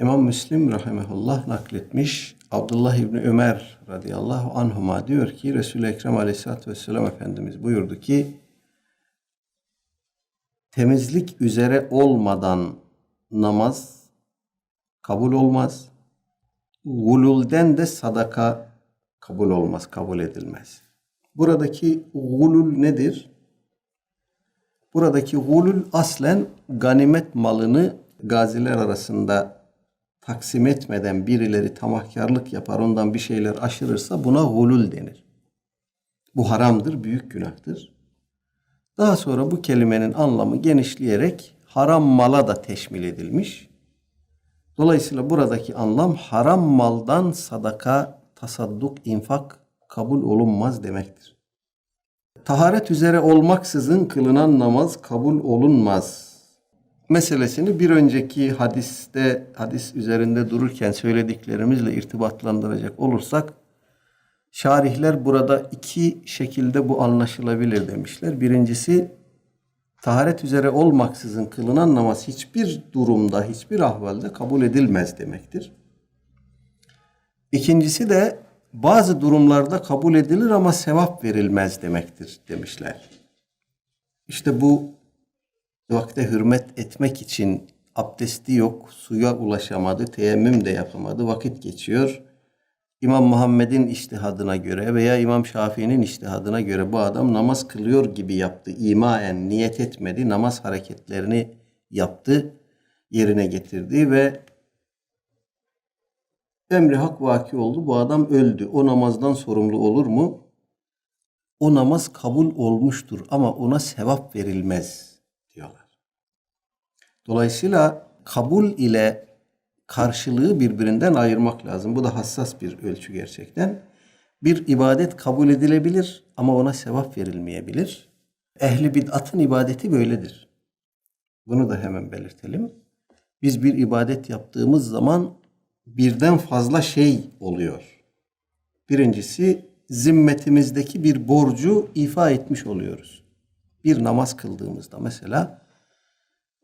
İmam Müslim rahimehullah nakletmiş. Abdullah İbni Ömer radıyallahu anhuma diyor ki Resul-i Ekrem aleyhissalatü vesselam Efendimiz buyurdu ki temizlik üzere olmadan namaz kabul olmaz. Gululden de sadaka kabul olmaz, kabul edilmez. Buradaki gulul nedir? Buradaki gulul aslen ganimet malını gaziler arasında taksim etmeden birileri tamahkarlık yapar, ondan bir şeyler aşırırsa buna gulul denir. Bu haramdır, büyük günahtır. Daha sonra bu kelimenin anlamı genişleyerek haram mala da teşmil edilmiş. Dolayısıyla buradaki anlam haram maldan sadaka, tasadduk, infak kabul olunmaz demektir. Taharet üzere olmaksızın kılınan namaz kabul olunmaz. Meselesini bir önceki hadiste, hadis üzerinde dururken söylediklerimizle irtibatlandıracak olursak, şarihler burada iki şekilde bu anlaşılabilir demişler. Birincisi, taharet üzere olmaksızın kılınan namaz hiçbir durumda, hiçbir ahvalde kabul edilmez demektir. İkincisi de bazı durumlarda kabul edilir ama sevap verilmez demektir demişler. İşte bu vakte hürmet etmek için abdesti yok, suya ulaşamadı, teyemmüm de yapamadı, vakit geçiyor. İmam Muhammed'in iştihadına göre veya İmam Şafii'nin iştihadına göre bu adam namaz kılıyor gibi yaptı. İmaen niyet etmedi, namaz hareketlerini yaptı, yerine getirdi ve emri hak vaki oldu. Bu adam öldü. O namazdan sorumlu olur mu? O namaz kabul olmuştur ama ona sevap verilmez diyorlar. Dolayısıyla kabul ile karşılığı birbirinden ayırmak lazım. Bu da hassas bir ölçü gerçekten. Bir ibadet kabul edilebilir ama ona sevap verilmeyebilir. Ehli bid'atın ibadeti böyledir. Bunu da hemen belirtelim. Biz bir ibadet yaptığımız zaman birden fazla şey oluyor. Birincisi zimmetimizdeki bir borcu ifa etmiş oluyoruz. Bir namaz kıldığımızda mesela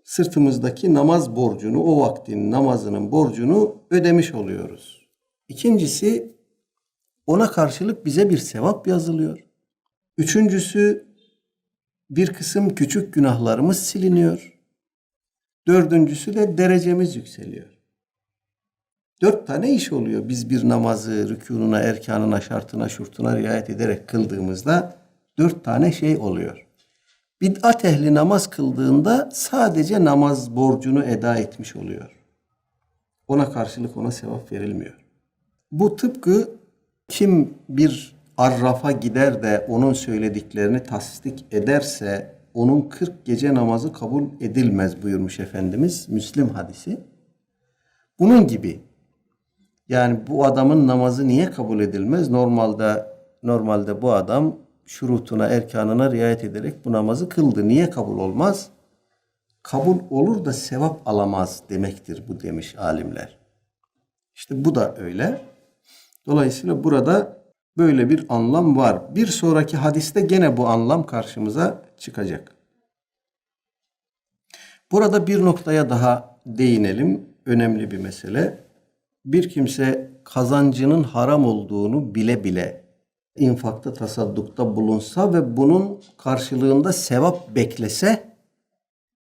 sırtımızdaki namaz borcunu, o vaktin namazının borcunu ödemiş oluyoruz. İkincisi ona karşılık bize bir sevap yazılıyor. Üçüncüsü bir kısım küçük günahlarımız siliniyor. Dördüncüsü de derecemiz yükseliyor. Dört tane iş oluyor. Biz bir namazı rükununa, erkanına, şartına, şurtuna riayet ederek kıldığımızda dört tane şey oluyor. Bid'at ehli namaz kıldığında sadece namaz borcunu eda etmiş oluyor. Ona karşılık ona sevap verilmiyor. Bu tıpkı kim bir arrafa gider de onun söylediklerini tasdik ederse onun 40 gece namazı kabul edilmez buyurmuş Efendimiz Müslim hadisi. Bunun gibi yani bu adamın namazı niye kabul edilmez? Normalde normalde bu adam şurutuna, erkanına riayet ederek bu namazı kıldı. Niye kabul olmaz? Kabul olur da sevap alamaz demektir bu demiş alimler. İşte bu da öyle. Dolayısıyla burada böyle bir anlam var. Bir sonraki hadiste gene bu anlam karşımıza çıkacak. Burada bir noktaya daha değinelim. Önemli bir mesele. Bir kimse kazancının haram olduğunu bile bile infakta, tasaddukta bulunsa ve bunun karşılığında sevap beklese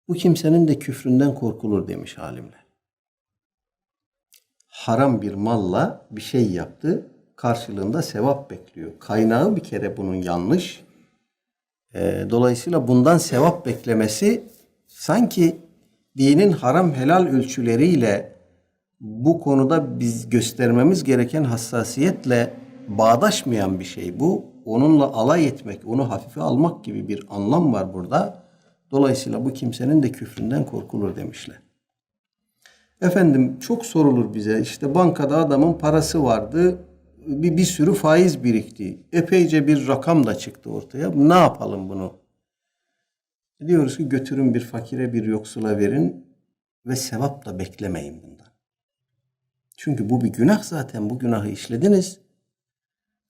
bu kimsenin de küfründen korkulur demiş alimler. Haram bir malla bir şey yaptı, karşılığında sevap bekliyor. Kaynağı bir kere bunun yanlış. Ee, dolayısıyla bundan sevap beklemesi sanki dinin haram helal ölçüleriyle bu konuda biz göstermemiz gereken hassasiyetle bağdaşmayan bir şey bu. Onunla alay etmek, onu hafife almak gibi bir anlam var burada. Dolayısıyla bu kimsenin de küfründen korkulur demişler. Efendim çok sorulur bize işte bankada adamın parası vardı bir, bir sürü faiz birikti. Epeyce bir rakam da çıktı ortaya. Ne yapalım bunu? Diyoruz ki götürün bir fakire bir yoksula verin ve sevap da beklemeyin bundan. Çünkü bu bir günah zaten. Bu günahı işlediniz.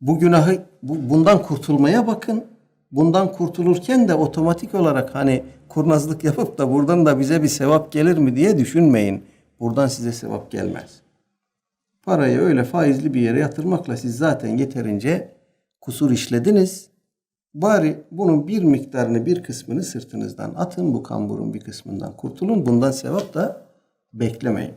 Bu günahı bu, bundan kurtulmaya bakın. Bundan kurtulurken de otomatik olarak hani kurnazlık yapıp da buradan da bize bir sevap gelir mi diye düşünmeyin. Buradan size sevap gelmez. Parayı öyle faizli bir yere yatırmakla siz zaten yeterince kusur işlediniz. Bari bunun bir miktarını bir kısmını sırtınızdan atın. Bu kamburun bir kısmından kurtulun. Bundan sevap da beklemeyin.